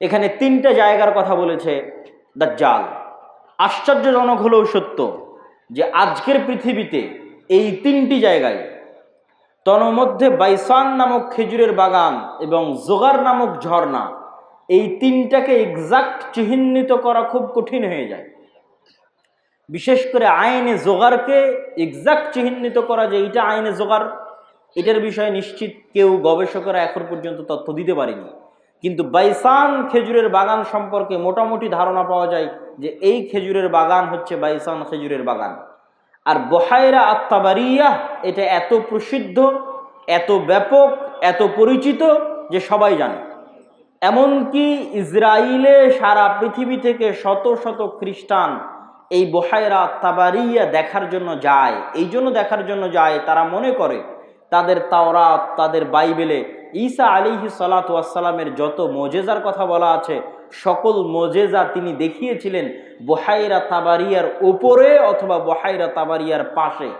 এখানে তিনটা জায়গার কথা বলেছে দাজ্জাল। আশ্চর্যজনক হলেও সত্য যে আজকের পৃথিবীতে এই তিনটি জায়গায় তন্মধ্যে বাইসান নামক খেজুরের বাগান এবং জোগার নামক ঝর্ণা এই তিনটাকে এক্সাক্ট চিহ্নিত করা খুব কঠিন হয়ে যায়। বিশেষ করে আইনে জোগাড়কে এক্সাক্ট চিহ্নিত করা যে এইটা আইনে জোগাড় এটার বিষয়ে নিশ্চিত কেউ গবেষকরা এখন পর্যন্ত তথ্য দিতে পারেনি। কিন্তু বাইসান খেজুরের বাগান সম্পর্কে মোটামুটি ধারণা পাওয়া যায় যে এই খেজুরের বাগান হচ্ছে বাইসান খেজুরের বাগান। আর বহায়রা আত্মাবারিয়া, এটা এত প্রসিদ্ধ, এত ব্যাপক, এত পরিচিত যে সবাই জানে। এমনকি ইসরায়েলে সারা পৃথিবী থেকে শত শত খ্রিস্টান এই বহায়রা তাবারিয়া দেখার জন্য যায়। এই জন্য দেখার জন্য যায়, তারা মনে করে তাদের তাওরাত, তাদের বাইবেলে ঈসা আলিহি সালাতামের যত মজেজার কথা বলা আছে, সকল মজেজা তিনি দেখিয়েছিলেন বহাইরা তাবারিয়ার ওপরে অথবা বহাইরা তাবারিয়ার পাশে।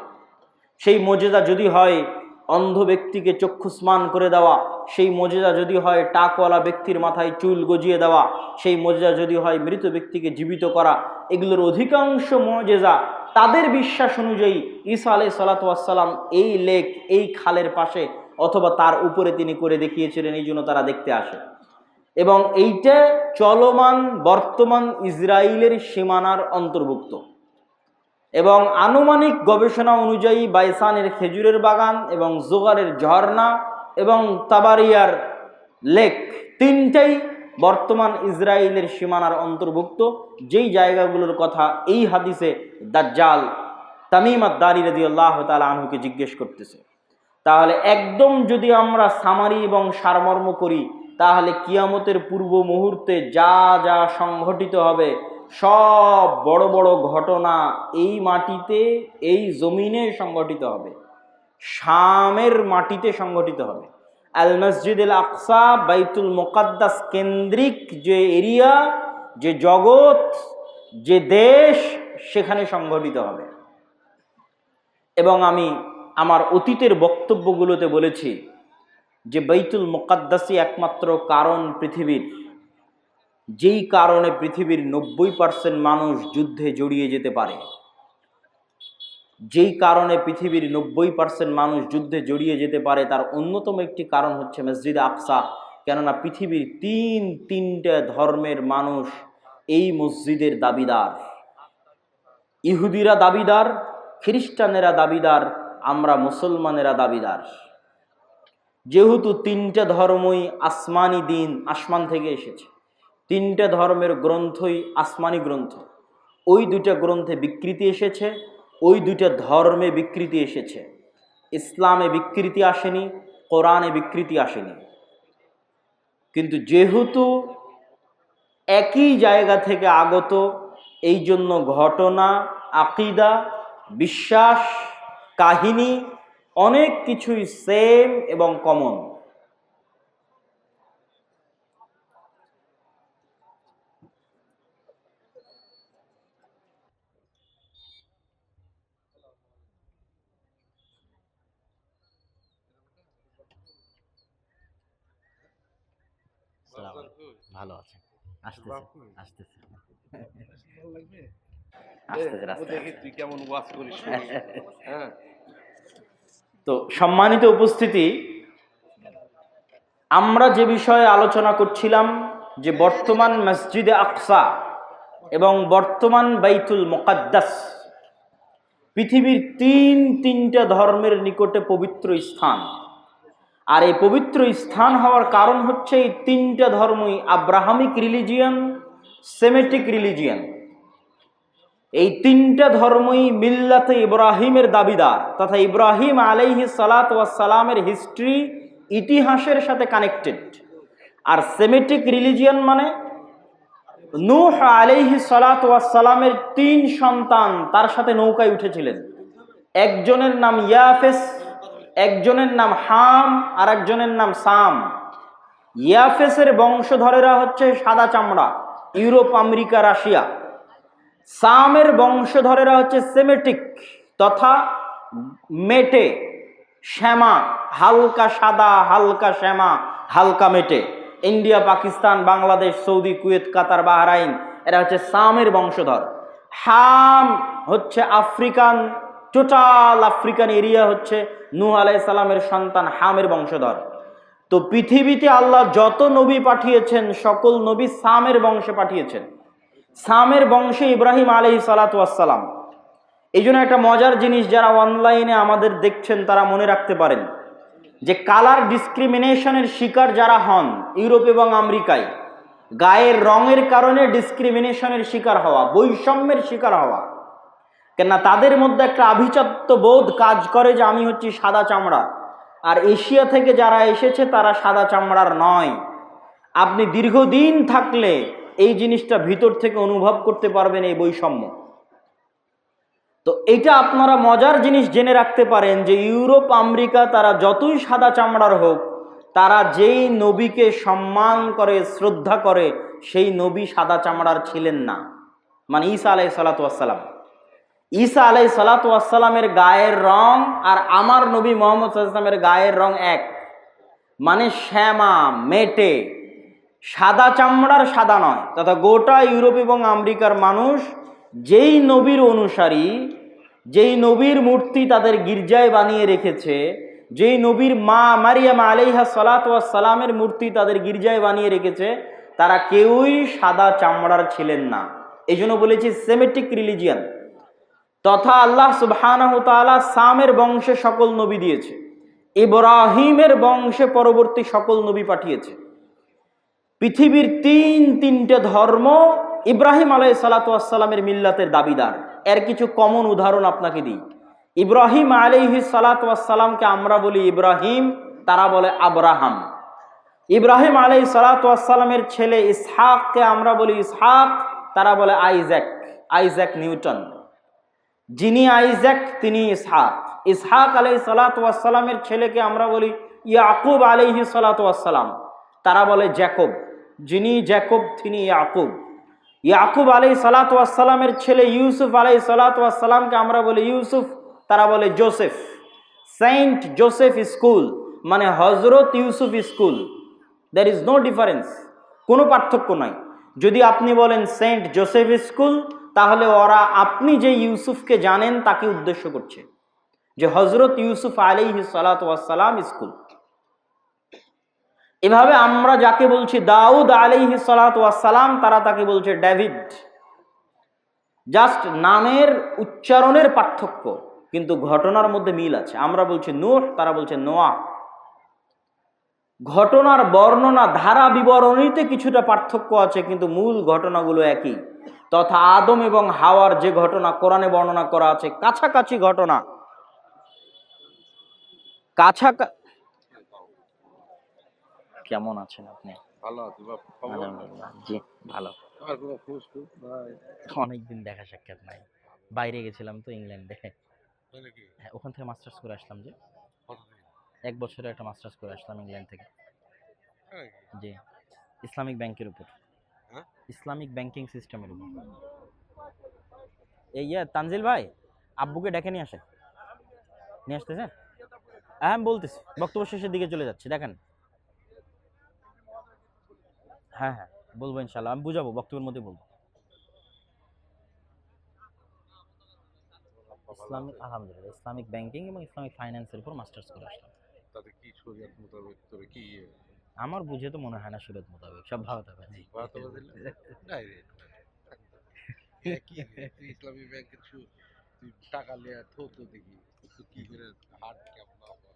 সেই মজেজা যদি হয় অন্ধ ব্যক্তিকে চক্ষুস্মান করে দেওয়া, সেই মজেজা যদি হয় টাকওয়ালা ব্যক্তির মাথায় চুল গজিয়ে দেওয়া, সেই মজেজা যদি হয় মৃত ব্যক্তিকে জীবিত করা, এগুলোর অধিকাংশ মজেজা তাদের বিশ্বাস অনুযায়ী ঈসা আলাই সালাতাম এই লেক, এই খালের পাশে অথবা তার উপরে তিনি করে দেখিয়েছিলেন, এই জন্য তারা দেখতে আসে। এবং এইটা চলমান বর্তমান ইসরায়েলের সীমানার অন্তর্ভুক্ত। এবং আনুমানিক গবেষণা অনুযায়ী বাইসানের খেজুরের বাগান এবং জোগারের ঝর্ণা এবং তাবারিয়ার লেক তিনটাই বর্তমান ইসরায়েলের সীমানার অন্তর্ভুক্ত। যেই জায়গাগুলোর কথা এই হাদিসে দাজ্জাল তামিমাত দারি রদি আল্লাহ তালা আনহুকে জিজ্ঞেস করতেছে। তাহলে একদম যদি আমরা সামারি এবং সারমর্ম করি, তাহলে কিয়ামতের পূর্ব মুহূর্তে যা যা সংঘটিত হবে, সব বড় বড় ঘটনা এই মাটিতে, এই জমিনে সংগঠিত হবে। শামের মাটিতে সংগঠিত হবে। আল মসজিদ আল আকসা, বাইতুল মোকাদ্দাস কেন্দ্রিক যে এরিয়া, যে জগৎ, যে দেশ, সেখানে সংগঠিত হবে। এবং আমি আমার অতীতের বক্তব্যগুলোতে বলেছি যে বৈতুল মোকাদ্দাসই একমাত্র কারণ পৃথিবীর। যেই কারণে পৃথিবীর নব্বই পার্সেন্ট মানুষ যুদ্ধে জড়িয়ে যেতে পারে। যেই কারণে পৃথিবীর নব্বই পার্সেন্ট মানুষ যুদ্ধে জড়িয়ে যেতে পারে, তার অন্যতম একটি কারণ হচ্ছে মসজিদ আকসা। কেননা পৃথিবীর তিন তিনটে ধর্মের মানুষ এই মসজিদের দাবিদার। ইহুদিরা দাবিদার, খ্রিস্টানেরা দাবিদার আমরা মুসলমানেরা দাবিদার। যেহেতু তিনটে ধর্মই আসমানি দিন আসমান থেকে এসেছে, তিনটে ধর্মের গ্রন্থই আসমানি গ্রন্থ। ওই দুটা গ্রন্থে বিকৃতি এসেছে, ওই দুটা ধর্মে বিকৃতি এসেছে। ইসলামে বিকৃতি আসেনি, কোরআনে বিকৃতি আসেনি। কিন্তু যেহেতু একই জায়গা থেকে আগত এই জন্য ঘটনা, আকিদা, বিশ্বাস কাহিনী অনেক কিছুই সেম এবং কমন ভালো আছে আসতেছে আসতেছে। হ্যাঁ। তো সম্মানিত উপস্থিতি আমরা যে বিষয়ে আলোচনা করছিলাম যে বর্তমান মসজিদে আকসা এবং বর্তমান বাইতুল মোকাদ্দাস পৃথিবীর তিন তিনটা ধর্মের নিকটে পবিত্র স্থান। আর এই পবিত্র স্থান হওয়ার কারণ হচ্ছে এই তিনটা ধর্মই আব্রাহামিক রিলিজিয়ান সেমেটিক রিলিজিয়ান। এই তিনটা ধর্মই মিল্লাতে ইব্রাহিমের দাবিদার তথা ইব্রাহিম আলাইহি সালাত সালামের হিস্ট্রি ইতিহাসের সাথে কানেক্টেড। আর সেমেটিক রিলিজিয়ান মানে নূহ আলাইহি সালাত সালামের তিন সন্তান তার সাথে নৌকায় উঠেছিলেন। একজনের নাম ইয়াফেস, একজনের নাম হাম, আর একজনের নাম সাম। ইয়াফেসের বংশধরেরা হচ্ছে সাদা চামড়া, ইউরোপ, আমেরিকা, রাশিয়া। সামের বংশধরেরা হচ্ছে সেমেটিক তথা মেটে, শ্যামা, হালকা সাদা, হালকা শ্যামা, হালকা মেটে। India, Pakistan, Bangladesh, Saudi, Kuwait, Qatar, Bahrain, এরা হচ্ছে সামের বংশধর। হাম হচ্ছে আফ্রিকান, টোটাল আফ্রিকান এরিয়া হচ্ছে নূহ আলাইসাল্লামের সন্তান হামের বংশধর। তো পৃথিবীতে আল্লাহ যত নবী পাঠিয়েছেন, সকল নবী সামের বংশে পাঠিয়েছেন। সামের বংশে ইব্রাহিম আলহি সালাতাম এই জন্য একটা মজার জিনিস যারা অনলাইনে আমাদের দেখছেন, তারা মনে রাখতে পারেন যে কালার ডিসক্রিমিনেশনের শিকার যারা হন ইউরোপ এবং আমেরিকায়, গায়ের রঙের কারণে ডিসক্রিমিনেশনের শিকার হওয়া, বৈষম্যের শিকার হওয়া, কেননা তাদের মধ্যে একটা আভিজাত্য বোধ কাজ করে যে আমি হচ্ছি সাদা চামড়া। আর এশিয়া থেকে যারা এসেছে, তারা সাদা চামড়ার নয়। আপনি দীর্ঘদিন থাকলে এই জিনিসটা ভিতর থেকে অনুভব করতে পারবেন এই বৈষম্য। তো এটা আপনারা মজার জিনিস জেনে রাখতে পারেন যে ইউরোপ, আমেরিকা তারা যতই সাদা চামড়ার হোক, তারা যেই নবীকে সম্মান করে, শ্রদ্ধা করে, সেই নবী সাদা চামড়ার ছিলেন না। মানে ঈসা আলাই সালাতাম ঈসা আলাই সালাতামের গায়ের রং আর আমার নবী মোহাম্মদ সাল্লামের গায়ের রং এক। মানে শ্যামা, মেটে সাদা চামড়ার সাদা নয়, তথা গোটা ইউরোপ এবং আমেরিকার মানুষ যেই নবীর অনুসারী, যেই নবীর মূর্তি তাদের গির্জায় বানিয়ে রেখেছে, যেই নবীর মা মারিয়াম আলাইহা সালাত সালামের মূর্তি তাদের গির্জায় বানিয়ে রেখেছে, তারা কেউই সাদা চামড়ার ছিলেন না। এই জন্য বলেছি সেমেটিক রিলিজিয়ান। তথা আল্লাহ তাআলা সামের বংশে সকল নবী দিয়েছে, ইব্রাহিমের বংশে পরবর্তী সকল নবী পাঠিয়েছে। পৃথিবীর তিন তিনটে ধর্ম ইব্রাহিম আলাই সালাতামের মিল্লাতের দাবিদার। এর কিছু কমন উদাহরণ আপনাকে দিই। ইব্রাহিম আলাইহি সালাতামকে আমরা বলি ইব্রাহিম, তারা বলে আব্রাহাম। ইব্রাহিম আলাই সালাতামের ছেলে ইসহাককে আমরা বলি ইসহাক, তারা বলে আইজ্যাক আইজ্যাক নিউটন। যিনি আইজ্যাক, তিনি ইসহাক। ইসহাক আলাই সালাতামের ছেলেকে আমরা বলি ইয়াকুব আলাইহি সালাতাম তারা বলে জ্যাকব। যিনি জ্যাকব, তিনি ইয়াকুব। ইয়াকুব আলাই সালাতামের ছেলে ইউসুফ আলাই সালাতামকে আমরা বলি ইউসুফ, তারা বলে জোসেফ। সেন্ট জোসেফ স্কুল মানে হজরত Yusuf school. There is no difference কোনো পার্থক্য নাই। যদি আপনি বলেন সেন্ট জোসেফ স্কুল, তাহলে ওরা আপনি যে ইউসুফকে জানেন তাকে উদ্দেশ্য করছে। যে হজরত ইউসুফ আলিহি সালাতাম স্কুল। এভাবে আমরা যাকে বলছি দাউদ আলিহি সালাম তারা তাকে বলছে ডেভিড জাস্ট নামের উচ্চারণের পার্থক্য, কিন্তু ঘটনার মধ্যে মিল আছে। আমরা বলছি নোহ, তারা বলছে নোয়া। ঘটনার বর্ণনা, ধারা বিবরণীতে কিছুটা পার্থক্য আছে, কিন্তু মূল ঘটনাগুলো একই। তথা আদম এবং হাওয়ার যে ঘটনা, কোরআনে বর্ণনা করা আছে, কাছাকাছি ঘটনা। কাছা কেমন আছেন আপনি? ভালো আছি জি ভালো। অনেকদিন দেখা সাক্ষাৎ নাই। বাইরে গেছিলাম তো ইংল্যান্ডে। হ্যাঁ ওখান থেকে মাস্টার্স করে আসলাম যে। এক বছরে একটা মাস্টার্স করে আসলাম ইংল্যান্ড থেকে। জি ইসলামিক ব্যাংকের উপর। হ্যাঁ? ইসলামিক ব্যাংকিং সিস্টেমের উপর। এই ইয়ে তানজিল ভাই আব্বুকে ডেকে নিয়ে আসে। নিয়ে আসতেছে? হ্যাঁ আমি বলতেছি। বক্তব্য শেষের দিকে চলে যাচ্ছি দেখেন। হ্যাঁ হ্যাঁ বলব ইনশাল্লাহ আমি বুঝাবো বক্তব্যের মধ্যে বলব। ইসলামিক আলহামদুলিল্লাহ ইসলামিক ব্যাংকিং এবং ইসলামিক ফাইন্যান্সের উপর মাস্টার্স করে আসলাম। তাতে কি শরীয়ত মোতাবেক তোরে কি আমার বুঝে তো মনে হয় না সুরত মোতাবেক সব ভালো থাকবে জি বাড়াতে দিলে ডাইরেক্ট কি রে? তুই ইসলামী তুই টাকা লিয়ে থো তো দেখি কি করে হাট কেমন হবে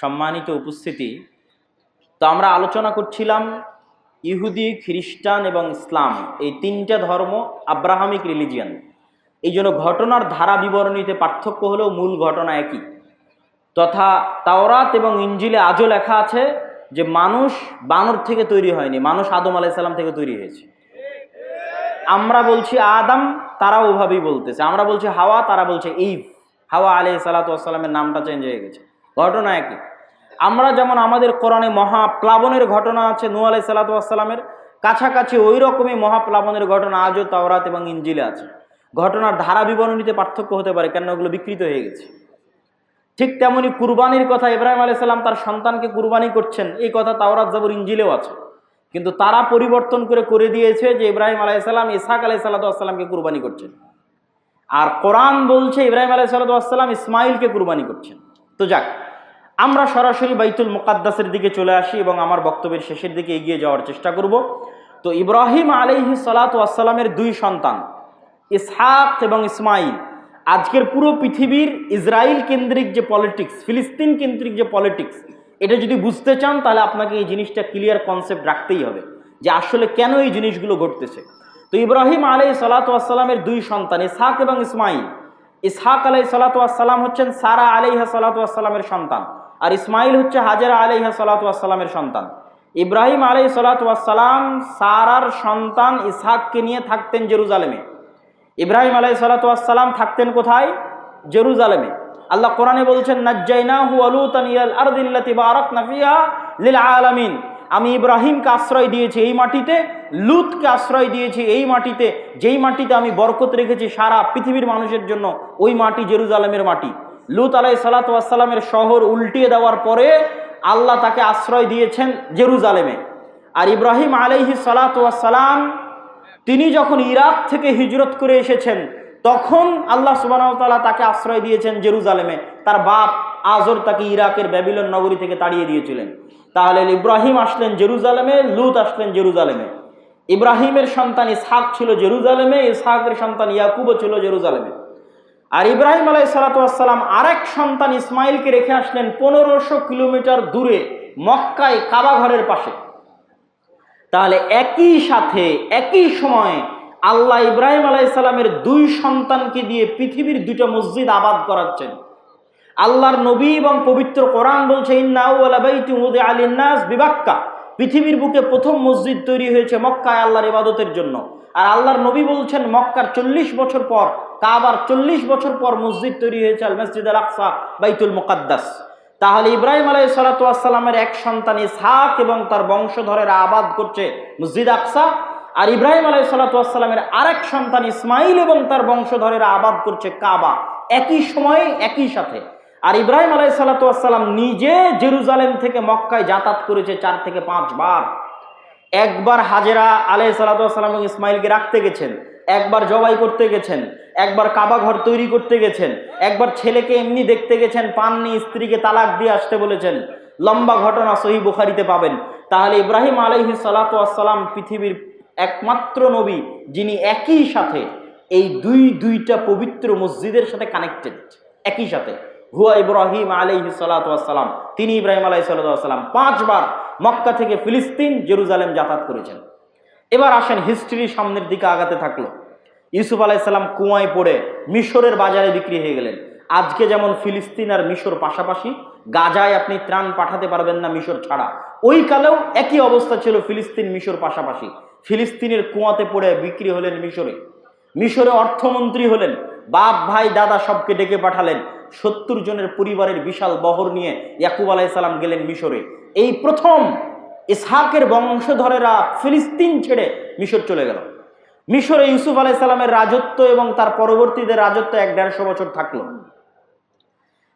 সম্মানিত উপস্থিতি। তো আমরা আলোচনা করছিলাম ইহুদি, খ্রিস্টান এবং ইসলাম, এই তিনটা ধর্ম আব্রাহামিক রিলিজিয়ান এই জন্য ঘটনার ধারা বিবরণীতে পার্থক্য হলেও মূল ঘটনা একই। তথা তাওরাত এবং ইঞ্জিলে আজও লেখা আছে যে মানুষ বানর থেকে তৈরি হয়নি, মানুষ আদম আলাইসাল্লাম থেকে তৈরি হয়েছে। আমরা বলছি আদম তারা ওভাবেই বলতেছে। আমরা বলছি হাওয়া, তারা বলছে ইভ হাওয়া আলি সালাতামের নামটা চেঞ্জ হয়ে গেছে। ঘটনা একই। আমরা যেমন আমাদের কোরআনে মহাপ্লাবনের ঘটনা আছে নু আলাই সালাতামের কাছাকাছি ওই রকমই মহাপ্লাবনের ঘটনা আজও তাওরাত এবং ইঞ্জিলে আছে। ঘটনার ধারা বিবরণীতে পার্থক্য হতে পারে কেন ওগুলো বিকৃত হয়ে গেছে। ঠিক তেমনি কুরবানির কথা ইব্রাহিম আলাইসাল্লাম তার সন্তানকে কুরবানি করছেন, এই কথা তাওরাত, জাবর ইঞ্জিলেও আছে। কিন্তু তারা পরিবর্তন করে করে দিয়েছে যে ইব্রাহিম আলাইসাল্লাম ইসাক আলাই সাল্লাতামকে কুরবানি করছেন। আর কোরআন বলছে ইব্রাহিম আলাই সাল্লাতাম ইসমাইলকে কুরবানি করছেন। তো যাক আমরা সরাসরি বাইতুল মুকাদ্দাসের দিকে চলে আসি এবং আমার বক্তব্যের শেষের দিকে এগিয়ে যাওয়ার চেষ্টা করব। তো ইব্রাহিম আলাইহি সালাতামের দুই সন্তান, ইসহাক এবং ইসমাইল আজকের পুরো পৃথিবীর ইসরায়েল কেন্দ্রিক যে পলিটিক্স ফিলিস্তিন কেন্দ্রিক যে পলিটিক্স এটা যদি বুঝতে চান, তাহলে আপনাকে এই জিনিসটা ক্লিয়ার কনসেপ্ট রাখতেই হবে যে আসলে কেন এই জিনিসগুলো ঘটতেছে। তো ইব্রাহিম আলাই সালাতামের দুই সন্তান, ইসহাক এবং ইসমাইল ইসহাক আলাই সালাতাম হচ্ছেন সারা আলাইহা সালাতামের সন্তান। আর ইসমাইল হচ্ছে হাজারা আলাইহা সালাতামের সন্তান। ইব্রাহিম আলাই সালাতাম সারার সন্তান ইসহাককে নিয়ে থাকতেন জেরুজালেমে। ইব্রাহিম আলাই সালাতাম থাকতেন কোথায়? জেরুজালেমে। আল্লাহ কোরআনে বলছেন লিল আলামিন। আমি ইব্রাহিমকে আশ্রয় দিয়েছি এই মাটিতে, লুতকে আশ্রয় দিয়েছি এই মাটিতে। যেই মাটিতে আমি বরকত রেখেছি সারা পৃথিবীর মানুষের জন্য, ওই মাটি জেরুজালেমের মাটি। লুত আলাই সালাতামের শহর উল্টিয়ে দেওয়ার পরে আল্লাহ তাকে আশ্রয় দিয়েছেন জেরুজালেমে। আর ইব্রাহিম আলাইহি সালাতাম তিনি যখন ইরাক থেকে হিজরত করে এসেছেন, তখন আল্লাহ সুবাহতাল্লাহ তাকে আশ্রয় দিয়েছেন জেরুজালেমে। তার বাপ আজর তাকে ইরাকের ব্যাবিলন নগরী থেকে তাড়িয়ে দিয়েছিলেন। তাহলে ইব্রাহিম আসলেন জেরুজালেমে, লুত আসলেন জেরুজালেমে। ইব্রাহিমের সন্তান ইসহাক ছিল জেরুজালেমে, ইসহাকের সন্তান ইয়াকুবও ছিল জেরুজালেমে। আর ইব্রাহিম আলাই সালাতাম আরেক সন্তান ইসমাইলকে রেখে আসলেন পনেরোশো কিলোমিটার দূরে, মক্কায় কাবা ঘরের পাশে। তাহলে একই সাথে, একই সময়ে আল্লাহ ইব্রাহিম আলাইসাল্লামের দুই সন্তানকে দিয়ে পৃথিবীর দুটো মসজিদ আবাদ করাচ্ছেন। আল্লাহর নবী এবং পবিত্র কোরআন বলছে আলিনাস বিবাক্কা। পৃথিবীর বুকে প্রথম মসজিদ তৈরি হয়েছে মক্কায় আল্লাহর ইবাদতের জন্য। আর আল্লাহর নবী বলছেন, মক্কার চল্লিশ বছর পর, কাবার চল্লিশ বছর পর মসজিদ তৈরি হয়েছে আল মসজিদ আল আকসা, বাইতুল মুকাদ্দাস। তাহলে ইব্রাহিম আলাই সালাতামের এক সন্তান ইসহাক এবং তার বংশধরেরা আবাদ করছে মসজিদ আকসা। আর ইব্রাহিম আলাই সালাতামের আরেক সন্তান ইসমাইল এবং তার বংশধরেরা আবাদ করছে কাবা। একই সময়ে, একই সাথে। আর ইব্রাহিম আলাই সালাতাম নিজে জেরুজালেম থেকে মক্কায় যাতায়াত করেছে চার থেকে পাঁচ বার। একবার হাজেরা আলাই সালাতাম এবং ইসমাইলকে রাখতে গেছেন, একবার জবাই করতে গেছেন, একবার কাবা ঘর তৈরি করতে গেছেন, একবার ছেলেকে এমনি দেখতে গেছেন, পাননি, স্ত্রীকে তালাক দিয়ে আসতে বলেছেন। লম্বা ঘটনা সহি বুখারিতে পাবেন। তাহলে ইব্রাহিম আলহি সালাতাম পৃথিবীর একমাত্র নবী, যিনি একই সাথে এই দুই দুইটা পবিত্র মসজিদের সাথে কানেক্টেড একই সাথে। হুয়া ইব্রাহিম আলহি সালাতাম তিনি ইব্রাহিম আলাহি সাল্লাম পাঁচবার মক্কা থেকে ফিলিস্তিন জেরুজালেম যাতায়াত করেছেন। এবার আসেন হিস্ট্রি সামনের দিকে আগাতে থাকল। ইউসুফ আলাইসাল্লাম কুয়ায় পড়ে মিশরের বাজারে বিক্রি হয়ে গেলেন। আজকে যেমন ফিলিস্তিন আর মিশর পাশাপাশি, গাজায় আপনি ত্রাণ পাঠাতে পারবেন না মিশর ছাড়া। ওই কালেও একই অবস্থা ছিল ফিলিস্তিন, মিশর পাশাপাশি। ফিলিস্তিনের কুয়াতে পড়ে বিক্রি হলেন মিশরে। মিশরে অর্থমন্ত্রী হলেন বাপ, ভাই, দাদা সবকে ডেকে পাঠালেন। সত্তর জনের পরিবারের বিশাল বহর নিয়ে ইয়াকুব আলাইসাল্লাম গেলেন মিশরে। এই প্রথম ইসহাকের বংশধরেরা ফিলিস্তিন ছেড়ে মিশর চলে গেল। মিশরে ইউসুফ আলাইসাল্লামের রাজত্ব এবং তার পরবর্তীদের রাজত্ব এক দেড়শো বছর থাকল।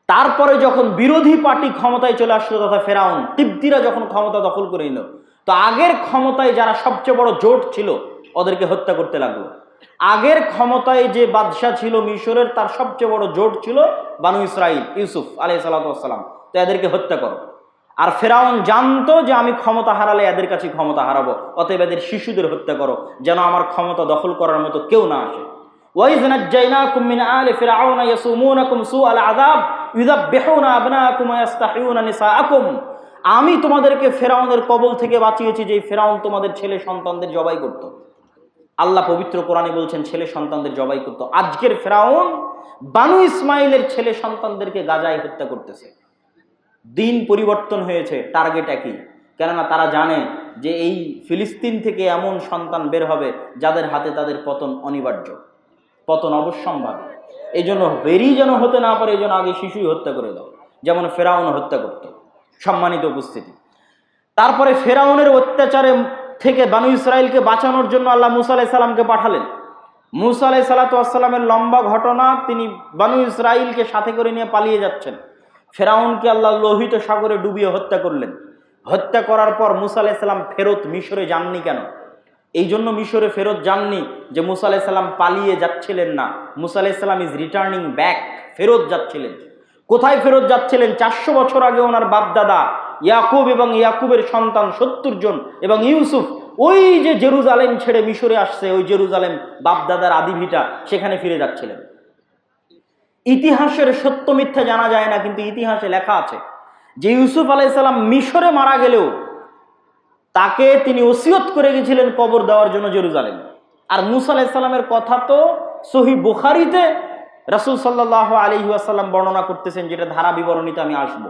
তারপরে যখন বিরোধী পার্টি ক্ষমতায় চলে আসলো তথা ফেরাউন তিব্দিরা যখন ক্ষমতা দখল করে নিল, তো আগের ক্ষমতায় যারা সবচেয়ে বড় জোট ছিল, ওদেরকে হত্যা করতে লাগল। আগের ক্ষমতায় যে বাদশাহ ছিল মিশরের তার সবচেয়ে বড় জোট ছিল বানু ইসরাইল ইউসুফ আলাই সাল্লাম তো এদেরকে হত্যা করো আর ফেরাউন জানতো যে আমি ক্ষমতা হারালে এদের কাছে ক্ষমতা হারাবো অতএব এদের শিশুদের হত্যা করো যেন আমার ক্ষমতা দখল করার মতো কেউ না আসে وإذ نجيناكم من آل فرعون يسومونكم سوء العذاب يذبحون أبناءكم ويستحيون نساءكم আমি তোমাদেরকে ফেরাউনের কবল থেকে বাঁচিয়েছি যে ফেরাউন তোমাদের ছেলে সন্তানদের জবাই করত আল্লাহ পবিত্র কোরআনে বলছেন, ছেলে সন্তানদের জবাই করত। আজকের ফেরাউন বানু ইসমাইলের ছেলে সন্তানদেরকে গাজায় হত্যা করতেছে। দিন পরিবর্তন হয়েছে টার্গেট একই। কেননা তারা জানে যে এই ফিলিস্তিন থেকে এমন সন্তান বের হবে যাদের হাতে তাদের পতন অনিবার্য, পতন অবশ্যম্ভাবী। এই জন্য বেরি যেন হতে না পারে এই জন্য আগে শিশুই হত্যা করে দাও। যেমন ফেরাউন হত্যা করত, সম্মানিত উপস্থিতি। তারপরে ফেরাউনের অত্যাচারে থেকে বানু ইসরায়েলকে বাঁচানোর জন্য আল্লাহ মুসা আলাহ সাল্লামকে পাঠালেন। মুসা আলাহ সাল্লাতামের লম্বা ঘটনা তিনি বানু ইসরায়েলকে সাথে করে নিয়ে পালিয়ে যাচ্ছেন। ফেরাউনকে আল্লাহ লোহিত সাগরে ডুবিয়ে হত্যা করলেন। হত্যা করার পর মুসা আলাইসাল্লাম ফেরত মিশরে যাননি কেন? এই জন্য মিশরে ফেরত যাননি যে মুসা আলাইসাল্লাম পালিয়ে যাচ্ছিলেন না। মুসা আলাইসাল্লাম ইজ রিটার্নিং ব্যাক ফেরত যাচ্ছিলেন। কোথায় ফেরত যাচ্ছিলেন? চারশো বছর আগে ওনার বাপদাদা ইয়াকুব এবং ইয়াকুবের সন্তান সত্তর জন এবং ইউসুফ, ওই যে জেরুজালেম ছেড়ে মিশরে আসছে, ওই জেরুজালেম বাপদাদার আদিভিটা সেখানে ফিরে যাচ্ছিলেন। ইতিহাসের সত্য মিথ্যা জানা যায় না, কিন্তু ইতিহাসে লেখা আছে যে ইউসুফ আলাইসাল্লাম মিশরে মারা গেলেও তাকে তিনি ওসিয়ত করে গেছিলেন কবর দেওয়ার জন্য জেরুজালেম। আর মুসা আলাইসাল্লামের কথা তো সহি বুখারিতে রাসুল সাল্লাহ আলী আসাল্লাম বর্ণনা করতেছেন, যেটা ধারা বিবরণীতে আমি আসব।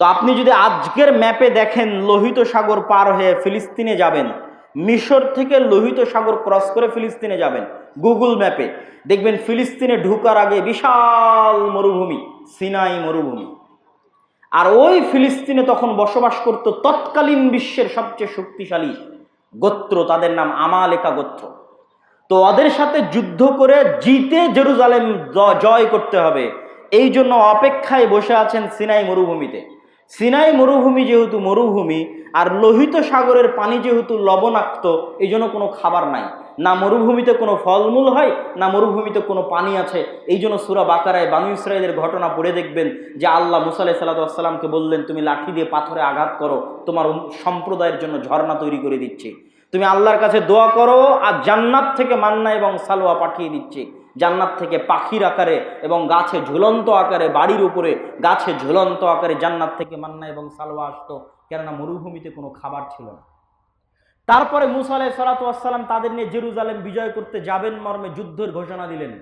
তো আপনি যদি আজকের ম্যাপে দেখেন লোহিত সাগর পার হয়ে ফিলিস্তিনে যাবেন, মিশর থেকে লোহিত সাগর ক্রস করে ফিলিস্তিনে যাবেন, গুগল ম্যাপে দেখবেন ফিলিস্তিনে ঢুকার আগে বিশাল মরুভূমি, সিনাই মরুভূমি। আর ওই ফিলিস্তিনে তখন বসবাস করত তৎকালীন বিশ্বের সবচেয়ে শক্তিশালী গোত্র, তাদের নাম আমালেকা গোত্র। তো ওদের সাথে যুদ্ধ করে জিতে জেরুজালেম জয় করতে হবে। এই জন্য অপেক্ষায় বসে আছেন সিনাই মরুভূমিতে। সিনাই মরুভূমি যেহেতু মরুভূমি, আর লোহিত সাগরের পানি যেহেতু লবণাক্ত এই জন্য কোনো খাবার নাই। না মরুভূমিতে কোনো ফলমূল হয়, না মরুভূমিতে কোনো পানি আছে। এই জন্য সুরা বাকারায় বানু ইসরায়েলের ঘটনা পড়ে দেখবেন যে আল্লাহ মুসা আলাহ সাল্লাতামকে বললেন, তুমি লাঠি দিয়ে পাথরে আঘাত করো, তোমার সম্প্রদায়ের জন্য ঝর্ণা তৈরি করে দিচ্ছি। তুমি আল্লাহর কাছে দোয়া করো, আর জান্নাত থেকে মান্না এবং সালোয়া পাঠিয়ে দিচ্ছে। জান্নাত থেকে পাখির আকারে এবং গাছে ঝুলন্ত আকারে, বাড়ির উপরে গাছে ঝুলন্ত আকারে জান্নাত থেকে মান্না এবং সালোয়া আসতো। কেননা মরুভূমিতে কোনো খাবার ছিল না। তারপরে মুসা আলাই সালাতাম তাদের নিয়ে জেরুজালেম বিজয় করতে যাবেন মর্মে যুদ্ধের ঘোষণা দিলেন।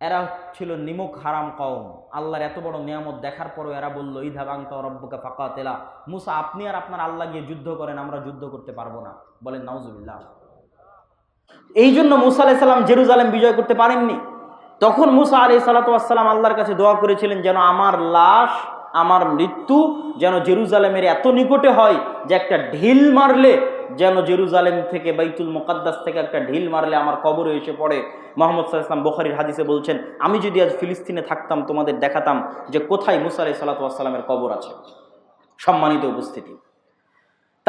এরা ছিল নিমুখ হারাম কওম। আল্লাহর এত বড় নিয়ামত দেখার পরও এরা বলল ইধা বাংতা রব্বকা ফাঁকা তেলা মুসা, আপনি আর আপনার আল্লাহ গিয়ে যুদ্ধ করেন, আমরা যুদ্ধ করতে পারব না। বলেন, নাউজুবিল্লাহ। এই জন্য মুসা আলাই সাল্লাম জেরুজালেম বিজয় করতে পারেননি। তখন মুসা আলি সাল্লাতাম আল্লাহর কাছে দোয়া করেছিলেন যেন আমার লাশ, আমার মৃত্যু যেন জেরুজালেমের এত নিকটে হয় যে একটা ঢিল মারলে, যেন জেরুজালেম থেকে বাইতুল মোকাদ্দাস থেকে একটা ঢিল মারলে আমার কবরে এসে পড়ে। মোহাম্মদ সাল্লাম বখারির হাদিসে বলছেন, আমি যদি আজ ফিলিস্তিনে থাকতাম, তোমাদের দেখাতাম যে কোথায় মুসা আলি সাল্লাতামের কবর আছে। সম্মানিত উপস্থিতি।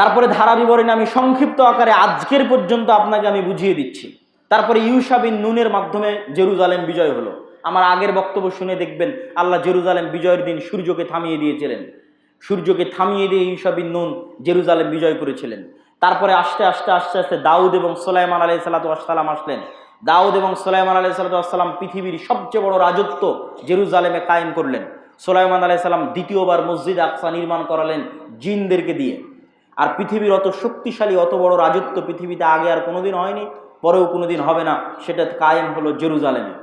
তারপরে ধারা বিবরণে আমি সংক্ষিপ্ত আকারে আজকের পর্যন্ত আপনাকে আমি বুঝিয়ে দিচ্ছি। তারপরে ইউসাবিন নুনের মাধ্যমে জেরুজালেম বিজয় হলো। আমার আগের বক্তব্য শুনে দেখবেন আল্লাহ জেরুজালেম বিজয়ের দিন সূর্যকে থামিয়ে দিয়েছিলেন। সূর্যকে থামিয়ে দিয়ে ইউসাবিন নুন জেরুজালেম বিজয় করেছিলেন। তারপরে আস্তে আস্তে আস্তে আস্তে দাউদ এবং সোলাইমান আলাই সাল্লাতাম আসলেন। দাউদ এবং সোলাইমান আলাই সাল্লাতাম পৃথিবীর সবচেয়ে বড় রাজত্ব জেরুজালেমে কায়েম করলেন। সোলাইমান আলাই দ্বিতীয়বার মসজিদ আকসা নির্মাণ করালেন জিনদেরকে দিয়ে। আর পৃথিবীর অত শক্তিশালী, অত বড় রাজত্ব পৃথিবীতে আগে আর কোনোদিন হয়নি, পরেও কোনোদিন হবে না, সেটা কায়েম হলো জেরুজালেমে।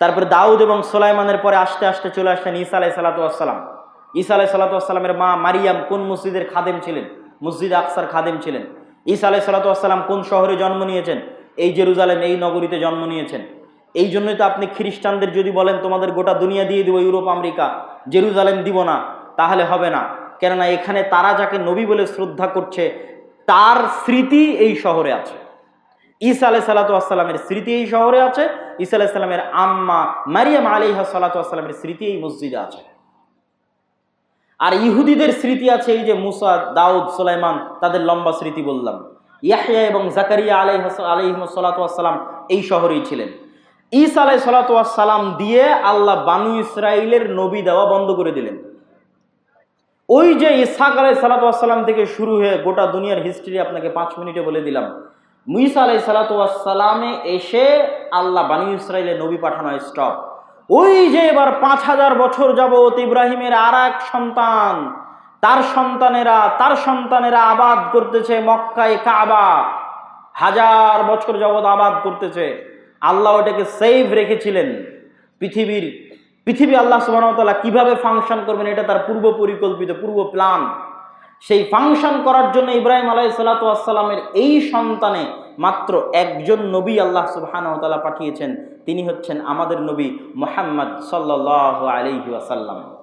তারপরে দাউদ এবং সোলাইমানের পরে আস্তে আস্তে চলে আসলেন ঈসা আলাই সালাতাম ঈসা আলাই সালাতামের মা মারিয়াম কোন মসজিদের খাদেম ছিলেন? মসজিদ আকসার খাদেম ছিলেন। ঈসা আলাই সালাতাম কোন শহরে জন্ম নিয়েছেন? এই জেরুজালেম, এই নগরীতে জন্ম নিয়েছেন। এই জন্যই তো আপনি খ্রিস্টানদের যদি বলেন, তোমাদের গোটা দুনিয়া দিয়ে দিব, ইউরোপ, আমেরিকা, জেরুজালেম দিব না, তাহলে হবে না। কেননা এখানে তারা যাকে নবী বলে শ্রদ্ধা করছে, তার স্মৃতি এই শহরে আছে। ঈসা আলাই সালাতামের স্মৃতি এই শহরে আছে, ঈসা আলাহ সাল্লামের আম্মা মারিয়াম আলিহা সালাতামের স্মৃতি এই মসজিদে আছে। আর ইহুদিদের স্মৃতি আছে এই যে মুসা, দাউদ, সোলাইমান, তাদের লম্বা স্মৃতি বললাম। ইয়াহিয়া এবং জাকারিয়া আলাই আলিহিম এই শহরেই ছিলেন। ঈসা আলাই সালাতাম দিয়ে আল্লাহ বানু ইসরায়েলের নবী দেওয়া বন্ধ করে দিলেন। ওই যে ইসাক আলাই সালাতাম থেকে শুরু হয়ে গোটা দুনিয়ার হিস্ট্রি আপনাকে পাঁচ মিনিটে বলে দিলাম। মুইসা আলাই সালাতামে এসে আল্লাহ বানু ইসরায়েলের নবী পাঠানো স্টপ ওই যে এবার পাঁচ হাজার বছর যাবৎ ইব্রাহিমের আর এক সন্তান, তার সন্তানেরা তার সন্তানেরা আবাদ করতেছে মক্কায় কাবা। হাজার বছর যাবৎ আবাদ করতেছে। আল্লাহ ওটাকে সেভ রেখেছিলেন। পৃথিবীর পৃথিবী আল্লাহ সুবাহতাল্লাহ কীভাবে ফাংশন করবেন এটা তার পূর্ব পরিকল্পিত পূর্ব প্ল্যান সেই ফাংশন করার জন্য ইব্রাহিম আলাই সালাতামের এই সন্তানে মাত্র একজন নবী আল্লাহ সুবাহানতালা পাঠিয়েছেন। তিনি হচ্ছেন আমাদের নবী মোহাম্মদ সাল্লাহ আলহি আসাল্লাম